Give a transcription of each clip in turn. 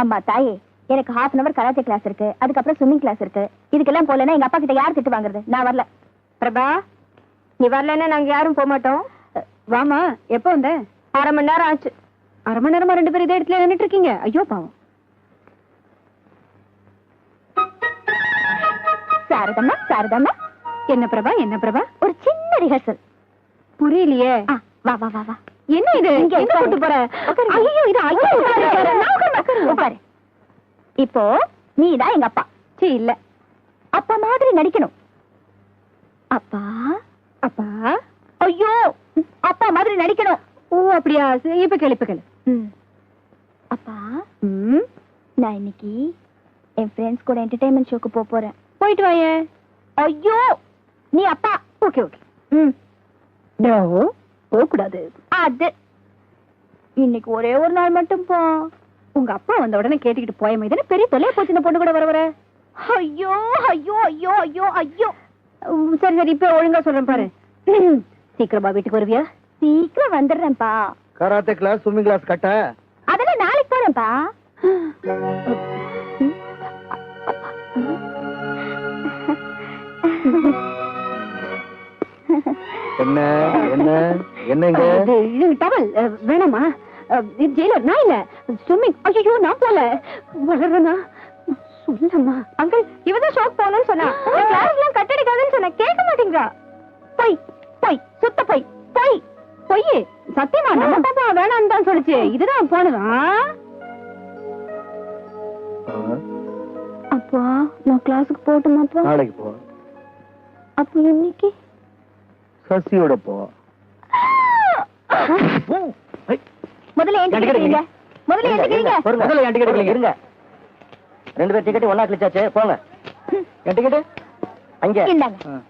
அம்மா தாயே எனக்கு half an hour karate class இருக்கு. அதுக்கப்புறம் ஸ்விம்மிங் கிளாஸ் இருக்கு. இதுக்கெல்லாம் போலன்னா எங்க அப்பா கிட்ட யார் திட்டு வாங்குறது? நான் வரல. பிரபா நீ வரலன்னா நாங்க யாரும் போக மாட்டோம். வாமா எப்போ வந்த? அரை மணி நேரம் ஆச்சு. அரை மணி நேரமா ரெண்டு பேரும் இதே இடத்துல நின்னுட்டு இருக்கீங்க? ஐயோ பாவம். சாரதம்மா சாரதம்மா. என்ன பிரபா என்ன பிரபா? ஒரு சின்ன ரிஹர்சல் புரியலையே. வா வா வா வா. என்ன இது? எங்க. கூட்டு போற. ஐயோ இது ஐயோ உட்காரு. இப்போ நீ தான் எங்க அப்பா. சீ இல்ல. அப்பா மாதிரி நடிக்கணும். அப்பா? அப்பா? ஐயோ அப்பா மாதிரி நடிக்கணும். ஓ அப்படியா? இப்ப கேளு இப்ப கேளு. அப்பா? நான் இன்னைக்கு என் ஃப்ரெண்ட்ஸ் கூட என்டர்டைன்மெண்ட் ஷோக்கு போக போறேன். போயிட்டு வாயே ஐயோ நீ அப்பா. Okay okay. ம். நோ போக கூடாது அது. இன்னைக்கு ஒரே ஒரு நாள் மட்டும் போ. உங்க அப்பா வந்த உடனே கேட்டுக்கிட்டு போய மாதிரி பெரிய தொலைய போச்சு இந்த பொண்ணு கூட வர வர. ஐயோ ஐயோ ஐயோ ஐயோ ஐயோ. உம், சரி சரி இப்ப ஒழுங்கா சொல்றேன் பாரு. சீக்கிரமா வீட்டுக்கு வருவியா? சீக்கிரம் வந்துடுறேன்ப்பா. கராத்தே கிளாஸ் ஸ்விம்மிங் கிளாஸ் கட்ட. அதெல்லாம் நாளைக்கு போறேன்ப்பா என்ன என்ன? என்னங்க? இது டவல் வேணாமா? இது ஜெயிலர். நான் இல்ல. ஸ்விம்மிங். ஐயோ நான் போல. வளர்றனா? சொல்லம்மா. அங்கிள் இவதான் ஷாக் போகணும்னு சொன்னா. கிளாஸ் எல்லாம் கட்டடிக்காதுன்னு சொன்ன கேட்க மாட்டேங்கிறா. பொய் பொய் சுத்த பொய் பொய் பொய். சத்தியமா நம்ம பாப்பா வேணாம்னு தான் சொல்லுச்சு. இதுதான் போனதா அப்பா நான் கிளாஸுக்கு போட்டுமாப்பா நாளைக்கு போ அப்போ இன்னைக்கு? சசியோட போ முதல்ல எடுக்கிறீங்க? முதல்ல இருங்க ரெண்டு பேர் டிக்கெட் ஒன்னா கிழிச்சாச்சு போங்க. என் டிக்கெட் அங்க. இந்தாங்க.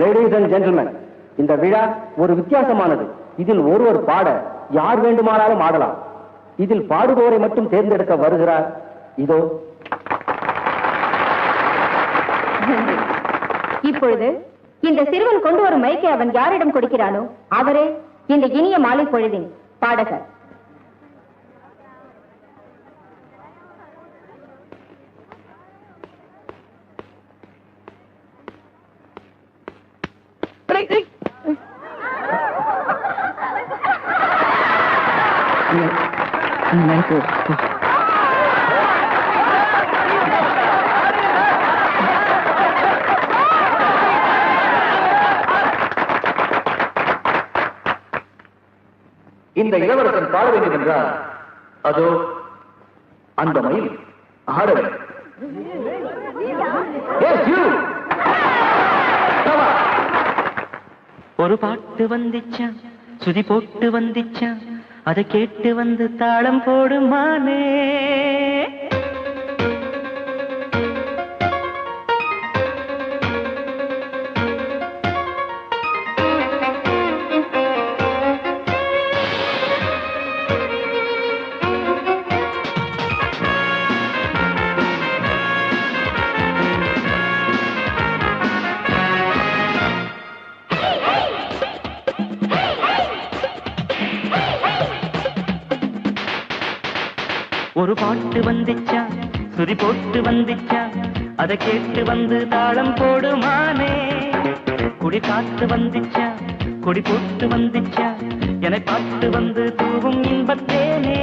லேடிஸ் அண்ட் ஜென்டில்மேன் இந்த விழா ஒரு வித்தியாசமானது. இதில் ஒருவர் பாட யார் வேண்டுமானாலும் ஆடலாம். இதில் பாடுபவரை மட்டும் தேர்ந்தெடுக்க வருகிறார். இதோ. இப்பொழுது இந்த சிறுவன் கொண்டு வரும் மைக்கை அவன் யாரிடம் கொடுக்கிறானோ அவரே இந்த இனிய மாலை பொழுதின் பாடகர். இந்த இளவரசன் பாட வேண்டும் என்றால் அதோ அந்த மயில் ஆட வேண்டும். ஒரு பாட்டு வந்துச்சான் சுதி போட்டு வந்துச்சான் அதை கேட்டு வந்து தாளம் போடுமானே? வந்துச்சா? சுதி போட்டு வந்துச்சா? அதை கேட்டு வந்து தாளம் போடுமானே குடி காத்து வந்துச்சா? கொடி போட்டு வந்துச்சா? என காத்து வந்து தூவும் இன்பத்தேனே?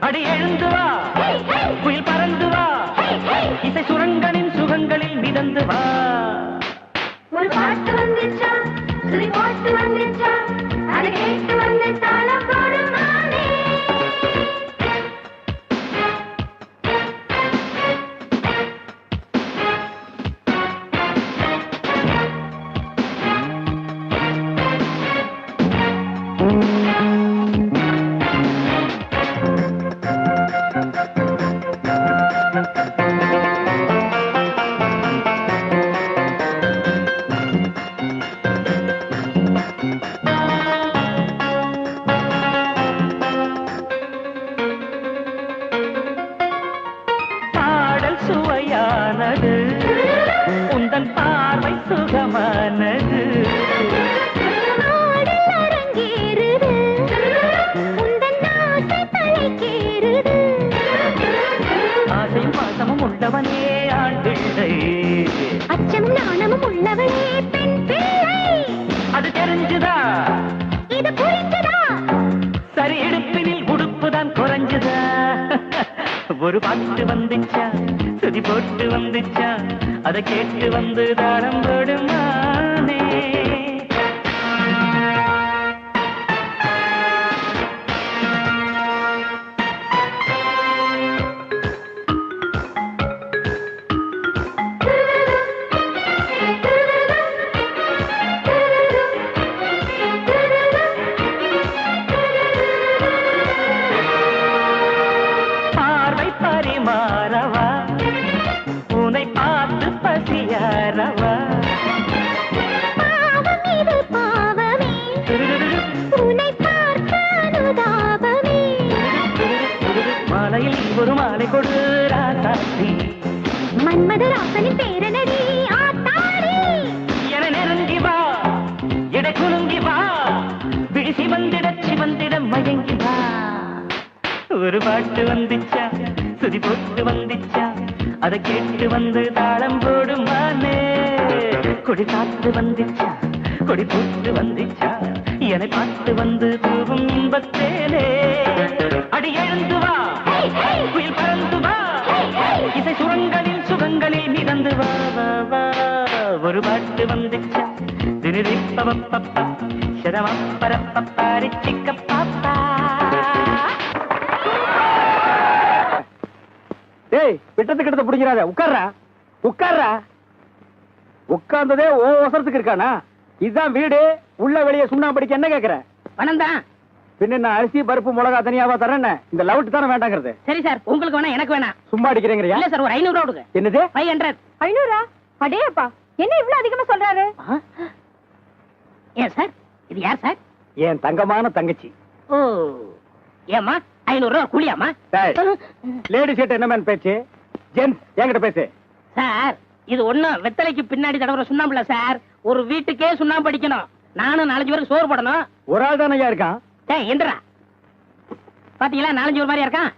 அடி எழுந்து வா. புயல் பறந்து வா. இசை சுரங்கனின் சுகங்களில் மிதந்து வா. ஒரு பாட்டு வந்துச்சா? சுதி போட்டு வந்துச்சா? அதை கேட்டு வந்து தாளம் சுவையானது. ஒரு பாட்டு வந்துச்சா? சுதி போட்டு வந்துச்சா? அதை கேட்டு வந்து தாரம் போடுமானே ஒரு மாலை கொடு ராசாத்தி மன்மதராசனின் பேரனடி ஆத்தாடி என நெருங்கி வா எடை குலுங்கி வா விழிசி வந்திட சிவந்திட மயங்கி வா. ஒரு பாட்டு வந்துச்சா சுதி போட்டு வந்துச்சா அதை கேட்டு வந்து தாளம் போடுமானே. கொடி காத்து வந்துச்சா கொடி போட்டு வந்துச்சா என்னை பார்த்து வந்து தூவும் இன்பத்தேனே. அடி எழுந்து வா. குயில் பறந்து வா. இசை சுரங்களில் சுகங்களில் மிதந்து வா வா வா. ஒரு பாட்டு வந்துச்சா? தினிரி பவப்பப்பா சதமப்பரப்பப்பாரி சிக்க பாப்பா டேய் விட்டத்துக்கு எடுத்து பிடிக்கிறாத. உட்கார்றா. உட்கார்றா. உட்கார்ந்ததே ஓ அவசரத்துக்கு இருக்கானா? இதுதான் வீடு. உள்ள வெளியே சுண்ணாம்படிக்கு என்ன கேக்குற? பணம் தான் பின்ன நான் அரிசி பருப்பு மிளகா தனியாவா தரேன் இந்த லவுட் தானே வேண்டாங்கிறது? சரி சார் உங்களுக்கு வேணா எனக்கு வேணாம் சும்மா அடிக்கிறீங்கறியா? இல்ல சார் ஒரு ஐநூறு ரூபா கொடுங்க. என்னது? Five hundred ஐநூறா? அடேப்பா என்ன இவ்ளோ அதிகமா சொல்றாரு? ஏன் சார்? இது யார் சார்? என் தங்கமான தங்கச்சி. ஓ ஏமா ஐநூறு ரூபா கூலியாமா லேடி ஷர்ட் என்ன மேன் பேச்சு? ஜென்ஸ் என்கிட்ட பேசு. சார் இது ஒண்ணும் வெத்தலைக்கு பின்னாடி தடவுற சுண்ணாம்புல சார். ஒரு வீட்டுக்கே சுண்ணாம்பு அடிக்கணும். நானும் நாலஞ்சு பேருக்கு சோறு போடணும். ஒரு ஆள் தானே ஐயா இருக்கான்? டேய் எந்திரா பாத்தீங்களா நாலஞ்சு ஒரு மாதிரியா இருக்கான்?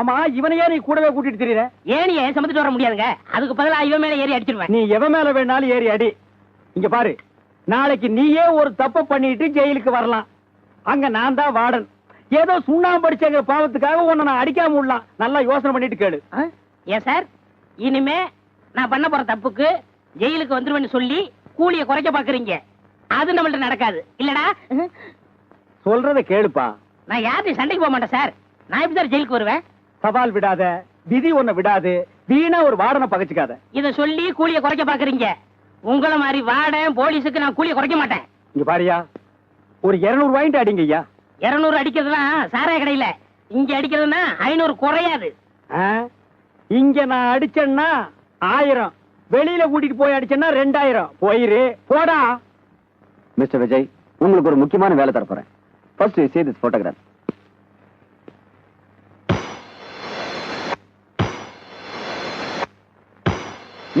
ஆமா இவனையே நீ கூடவே கூட்டிட்டு தெரியற? ஏனியே சுமந்துட்டு வர முடியாதுங்க? அதுக்கு பதிலா இவன் மேல ஏறி அடிச்சிருவேன். நீ எவன் மேல வேணாலும் ஏறி அடி. இங்க பாரு நாளைக்கு நீயே ஒரு தப்பு பண்ணிட்டு ஜெயிலுக்கு வரலாம். அங்க நான் தான் வார்டன். ஏதோ சுண்ணாம்பு அடிச்சங்க பாவத்துக்காக உன்னை நான் அடிக்காம விடலாம். நல்லா யோசனை பண்ணிட்டு கேளு? ஏன் சார்? இனிமே நான் பண்ண போற தப்புக்கு ஜெயிலுக்கு வந்துருவேன்னு சொல்லி கூலிய குறைக்க பாக்குறீங்க. அது நம்மள்ட்ட நடக்காது. இல்லடா. சொல்றத கேளுப்பா. நான் யார்ட்டையும் சண்டைக்கு போக மாட்டேன் சார். நான் எப்படி சார் ஜெயிலுக்கு வருவேன். சவால் விடாத விதி உன்னை விடாது வீணா ஒரு வார்டனை பகச்சுக்காத. இத சொல்லி கூலிய குறைக்க பாக்குறீங்க உங்கள மாதிரி வார்டன் போலீஸுக்கு நான் கூலிய குறைக்க மாட்டேன். இங்க பாரியா ஒரு இருநூறு வாங்கிட்டு அடிங்க ஐயா. இருநூறு அடிக்கிறதுலாம் சாராய கடையில. இங்க அடிக்கிறதுனா ஐநூறு குறையாது. ஆ? இங்க நான் அடிச்சேன்னா ஆயிரம். வெளியில கூட்டிட்டு போய் அடிச்சேன்னா ரெண்டாயிரம். போயிரு போடா. மிஸ்டர் விஜய் உங்களுக்கு ஒரு முக்கியமான வேலை தரப்போறேன். First you see this photograph.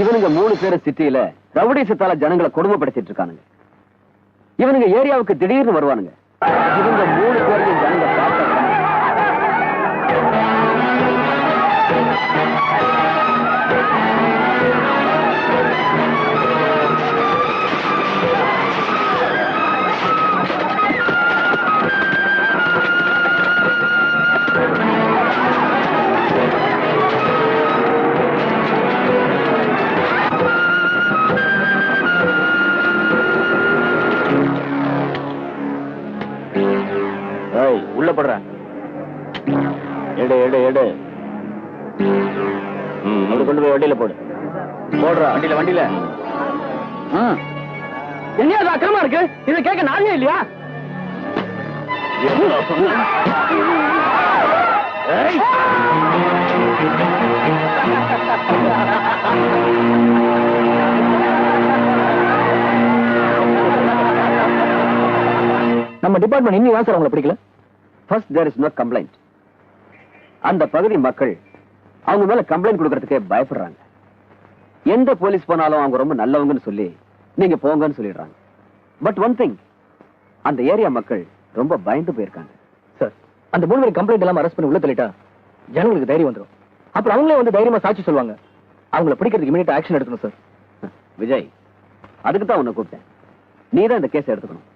இவனுங்க மூணு பேரு சிட்டியில ரவுடிசத்தால ஜனங்களை கொடுமைப்படுத்திட்டு இருக்கானுங்க. இவனுங்க ஏரியாவுக்கு திடீர்னு வருவானுங்க. இவங்க மூணு பேர் கொண்டு போய் வண்டியில போடு. போடுறா. வண்டியில வண்டியில. என்ன அது அக்கிரமா இருக்கு? இதை கேட்க நானே இல்லையா. நம்ம டிபார்ட்மெண்ட் இன்னும் ஏன் சார் உங்களை பிடிக்கல. First there is no complaint அந்த பகுதி மக்கள் அவங்க மேல கம்ப்ளைண்ட் கொடுக்கறதுக்கே பயப்படுறாங்க. எந்த போலீஸ் போனாலும் அவங்க ரொம்ப நல்லவங்கன்னு சொல்லி நீங்க போங்கன்னு சொல்லிடுறாங்க. பட் ஒன் திங் அந்த ஏரியா மக்கள் ரொம்ப பயந்து போயிருக்காங்க. சார் அந்த மூணு பேர் கம்ப்ளைண்ட் எல்லாம் அரெஸ்ட் பண்ணி உள்ள தள்ளிட்டா ஜனங்களுக்கு தைரியம் வந்துடும் அப்புறம் அவங்களே வந்து தைரியமா சாட்சி சொல்லுவாங்க. அவங்கள பிடிக்கிறதுக்கு இமீடியட் ஆக்ஷன் எடுக்கணும் சார் விஜய் அதுக்கு தான் உன்னை கூப்பிட்டேன். நீ தான் இந்த கேஸ் எடுத்துக்கணும்.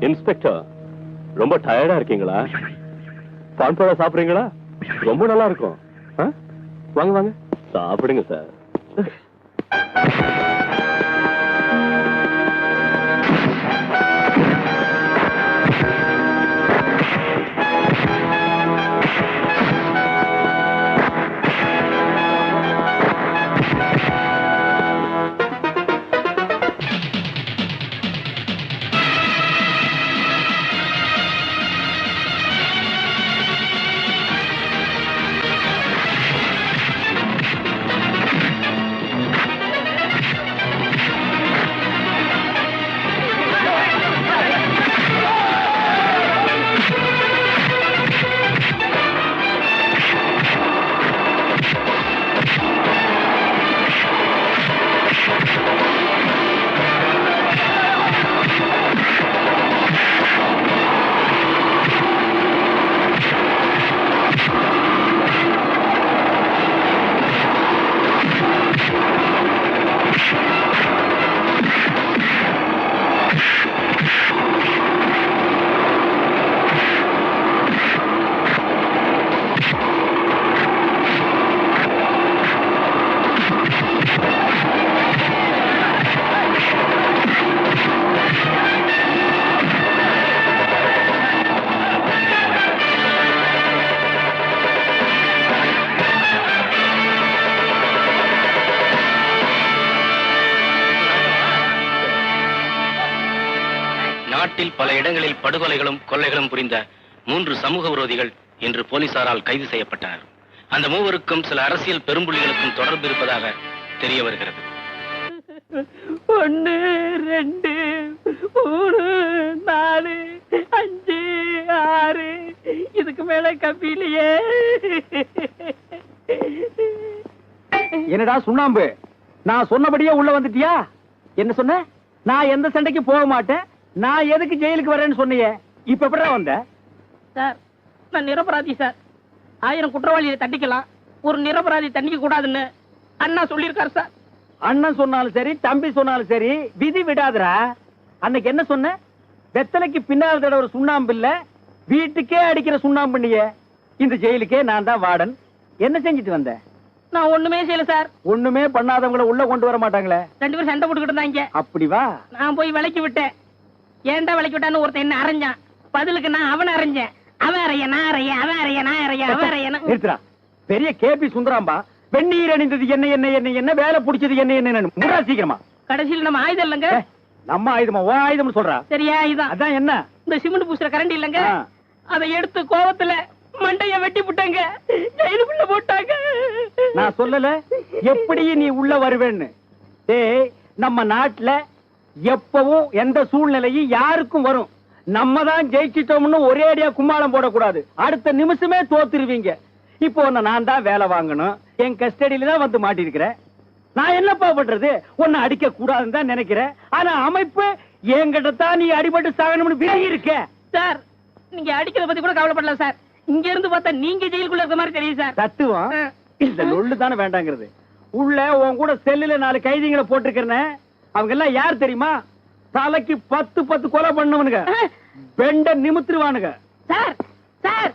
இன்ஸ்பெக்டர் ரொம்ப டயர்டா இருக்கீங்களா? பான்பழம் சாப்பிடுறீங்களா? ரொம்ப நல்லா இருக்கும். வாங்க வாங்க. சாப்பிடுங்க சார். இடங்களில் படுகொலைகளும் கொள்ளைகளும் புரிந்த மூன்று சமூக விரோதிகள் இன்று போலீசாரால் கைது செய்யப்பட்டனர் அந்த மூவருக்கும் சில அரசியல் பெரும்புள்ளிகளுக்கும் தொடர்பு இருப்பதாக தெரிய வருகிறது. ஒன்னு ரெண்டு மூணு நாலு அஞ்சு ஆறு இதுக்கு மேல கம்பியிலையே என்னடா சுண்ணாம்பு? நான் சொன்னபடியே உள்ள வந்துட்டியா? என்ன சொன்ன? நான் எந்த சண்டைக்கு போக மாட்டேன். நான் எதுக்கு ஜெயிலுக்கு வரேன்னு சொன்னியே? இப்ப எப்படா வந்த? சார் நான் நிரபராதி சார். ஆயிரம் குற்றவாளியை தண்டிக்கலாம். ஒரு நிரபராதி தண்டிக்க கூடாதுன்னு அண்ணா சொல்லியிருக்காரு சார். அண்ணன் சொன்னாலும் சரி தம்பி சொன்னாலும் சரி விதி விடாதடா. அன்னைக்கு என்ன சொன்ன? வெத்தலைக்கு பின்னால் தடவை ஒரு சுண்ணாம்பு இல்ல வீட்டுக்கே அடிக்கிற சுண்ணாம்பு நீயே. இந்த ஜெயிலுக்கே நான் தான் வார்டன். என்ன செஞ்சுட்டு வந்த? நான் ஒண்ணுமே செய்யல சார். ஒண்ணுமே பண்ணாதவங்கள உள்ள கொண்டு வர மாட்டாங்களே. ரெண்டு பேரும் சண்டை போட்டுக்கிட்டு இருந்தாங்க. அப்படி வா. நான் போய் விலைக்கு விட்டேன். ஏன்டா விலைக்கு விட்டான்னு ஒருத்தன் என்ன அரைஞ்சான் பதிலுக்கு நான் அவனை அரைஞ்சேன் அவன் அறைய நான் அறைய அவன் அறைய நான் அறைய அவன் அறைய நான் நிறுத்துறா பெரிய கேபி சுந்தராம்பா வெந்நீர் அணிந்தது என்ன என்ன என்ன என்ன வேலை பிடிச்சது என்ன என்ன முடா சீக்கிரமா. கடைசியில் நம்ம ஆயுதம் இல்லைங்க? நம்ம ஆயுதமா? ஓ ஆயுதம் சொல்றா? சரியா இதுதான் அதான் என்ன? இந்த சிமெண்ட் பூசுற கரண்ட் இல்லைங்க. அதை எடுத்து கோவத்துல மண்டைய வெட்டி புட்டாங்க. ஜெயிலுக்குள்ள போட்டாங்க. நான் சொல்லல எப்படி நீ உள்ள வருவேன்னு. டேய் நம்ம நாட்டுல எப்பவும் எந்த சூழ்நிலையும் யாருக்கும் வரும். நம்ம தான் ஜெயிச்சிட்டோம்னு ஒரே அடியா கும்மாளம் போடக்கூடாது. அடுத்த நிமிஷமே தோத்துருவீங்க. இப்போ உன்னை நான் தான் வேலை வாங்கணும். என் கஸ்டடியில தான் வந்து மாட்டிருக்கிறேன் நான் என்னப்பா பண்றது? உன்னை அடிக்க கூடாதுன்னு தான் நினைக்கிறேன். ஆனா அமைப்பு என்கிட்ட தான் நீ அடிபட்டு சாகணும்னு விலகி இருக்க சார் நீங்க அடிக்கிறத பத்தி கூட கவலைப்படல சார். இங்க இருந்து பார்த்தா நீங்க ஜெயிலுக்குள்ள இருக்க மாதிரி தெரியும் சார். தத்துவம். இந்த லொள்ளு தானே வேண்டாங்கிறது. உள்ள உன் கூட செல்லுல நாலு கைதிகளை போட்டிருக்கிறனே. அவங்க எல்லாம் யார் தெரியுமா? தலைக்கு பத்து பத்து கொலை பண்ணவனுங்க. பெண்ட நிமித்துருவானுங்க. Sir sir.